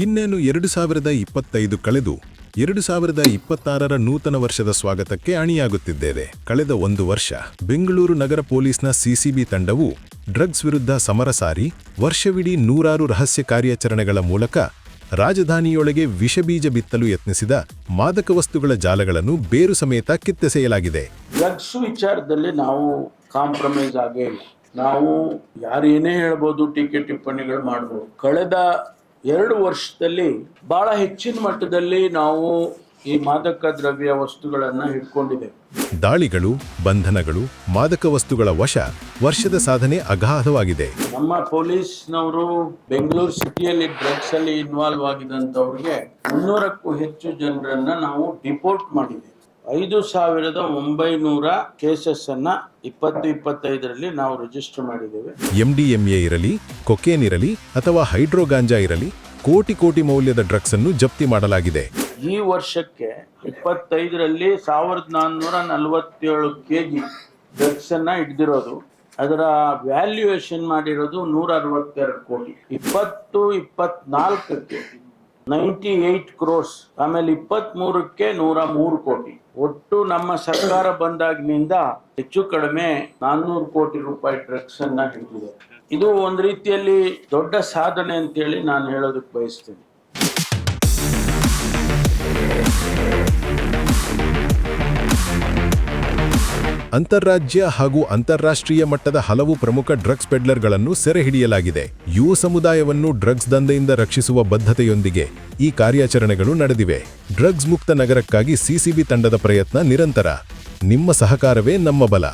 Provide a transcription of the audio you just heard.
ಇನ್ನೇನು ಎರಡು ಸಾವಿರದ ಇಪ್ಪತ್ತೈದು ಕಳೆದು ಎರಡು ಸಾವಿರದ ಇಪ್ಪತ್ತಾರರ ನೂತನ ವರ್ಷದ ಸ್ವಾಗತಕ್ಕೆ ಅಣಿಯಾಗುತ್ತಿದ್ದೇವೆ. ಕಳೆದ ಒಂದು ವರ್ಷ ಬೆಂಗಳೂರು ನಗರ ಪೊಲೀಸ್ನ ಸಿಸಿಬಿ ತಂಡವು ಡ್ರಗ್ಸ್ ವಿರುದ್ಧ ಸಮರ ಸಾರಿ, ವರ್ಷವಿಡೀ ನೂರಾರು ರಹಸ್ಯ ಕಾರ್ಯಾಚರಣೆಗಳ ಮೂಲಕ ರಾಜಧಾನಿಯೊಳಗೆ ವಿಷಬೀಜ ಬಿತ್ತಲು ಯತ್ನಿಸಿದ ಮಾದಕ ವಸ್ತುಗಳ ಜಾಲಗಳನ್ನು ಬೇರು ಸಮೇತ ಕಿತ್ತೆಸೆಯಲಾಗಿದೆ. ಡ್ರಗ್ಸ್ ವಿಚಾರದಲ್ಲಿ ನಾವು ಕಾಂಪ್ರಮೈಸ್ ಆಗೇ ನಾವು ಯಾರೇನೇ ಹೇಳ್ಬೋದು ಟೀಕೆ ಟಿಪ್ಪಣಿಗಳು ಮಾಡ್ಬೋದು. ಕಳೆದ ಎರಡು ವರ್ಷದಲ್ಲಿ ಬಹಳ ಹೆಚ್ಚಿನ ಮಟ್ಟದಲ್ಲಿ ನಾವು ಈ ಮಾದಕ ದ್ರವ್ಯ ವಸ್ತುಗಳನ್ನು ಹಿಡ್ಕೊಂಡಿದೆ. ದಾಳಿಗಳು ಬಂಧನಗಳು ಮಾದಕ ವಸ್ತುಗಳ ವಶ ವರ್ಷದ ಸಾಧನೆ ಅಗಾಧವಾಗಿದೆ. ನಮ್ಮ ಪೊಲೀಸ್ನವರು ಬೆಂಗಳೂರು ಸಿಟಿಯಲ್ಲಿ ಡ್ರಗ್ಸ್ ಅಲ್ಲಿ ಇನ್ವಾಲ್ವ್ ಆಗಿದಂತವ್ರಿಗೆ ಮುನ್ನೂರಕ್ಕೂ ಹೆಚ್ಚು ಜನರನ್ನ ನಾವು ಡಿಪೋರ್ಟ್ ಮಾಡಿದ್ದೇವೆ ಐದು ಸಾವಿರದ ಒಂಬೈನೂರ ಕೇಸಸ್ ಅನ್ನ ಇಪ್ಪತ್ತು ಇಪ್ಪತ್ತೈದರಲ್ಲಿ ನಾವು ರಿಜಿಸ್ಟರ್ ಮಾಡಿದ್ದೇವೆ. ಎಂಡಿಎಂಎ ಇರಲಿ ಕೊಕೇನ್ ಇರಲಿ ಅಥವಾ ಹೈಡ್ರೋಗಾಂಜಾ ಇರಲಿ ಕೋಟಿ ಕೋಟಿ ಮೌಲ್ಯದ ಡ್ರಗ್ಸ್ ಅನ್ನು ಜಪ್ತಿ ಮಾಡಲಾಗಿದೆ. ಈ ವರ್ಷಕ್ಕೆ ಇಪ್ಪತ್ತೈದರಲ್ಲಿ ಸಾವಿರದ ನಾನ್ನೂರ ನಲವತ್ತೇಳು ಕೆ ಜಿ ಡ್ರಗ್ಸ್ ಅನ್ನ ಹಿಡ್ದಿರೋದು ಅದರ ವ್ಯಾಲ್ಯೂಯೇಷನ್ ಮಾಡಿರೋದು ನೂರ ಅರವತ್ತೆರಡು ಕೋಟಿ. ಇಪ್ಪತ್ತು ಇಪ್ಪತ್ನಾಲ್ಕಕ್ಕೆ ನೈಂಟಿ ಏಟ್ ಕ್ರೋರ್ಸ್, ಆಮೇಲೆ ಇಪ್ಪತ್ತ್ ಮೂರಕ್ಕೆ ನೂರ ಮೂರು ಕೋಟಿ. ಒಟ್ಟು ನಮ್ಮ ಸರ್ಕಾರ ಬಂದಾಗಿನಿಂದ ಹೆಚ್ಚು ಕಡಿಮೆ ನಾನ್ನೂರು ಕೋಟಿ ರೂಪಾಯಿ ಡ್ರಗ್ಸ್ ಅನ್ನ ಹಿಡಿದಿದೆ. ಇದು ಒಂದು ರೀತಿಯಲ್ಲಿ ದೊಡ್ಡ ಸಾಧನೆ ಅಂತೇಳಿ ನಾನು ಹೇಳೋದಕ್ಕೆ ಬಯಸ್ತೀನಿ. ಅಂತಾರಾಜ್ಯ ಹಾಗೂ ಅಂತಾರಾಷ್ಟ್ರೀಯ ಮಟ್ಟದ ಹಲವು ಪ್ರಮುಖ ಡ್ರಗ್ಸ್ ಪೆಡ್ಲರ್ಗಳನ್ನು ಸೆರೆ ಹಿಡಿಯಲಾಗಿದೆ ಯುವ ಸಮುದಾಯವನ್ನು ಡ್ರಗ್ಸ್ ದಂಧೆಯಿಂದ ರಕ್ಷಿಸುವ ಬದ್ಧತೆಯೊಂದಿಗೆ ಈ ಕಾರ್ಯಾಚರಣೆಗಳು ನಡೆದಿವೆ. ಡ್ರಗ್ಸ್ ಮುಕ್ತ ನಗರಕ್ಕಾಗಿ ಸಿಸಿಬಿ ತಂಡದ ಪ್ರಯತ್ನ ನಿರಂತರ. ನಿಮ್ಮ ಸಹಕಾರವೇ ನಮ್ಮ ಬಲ.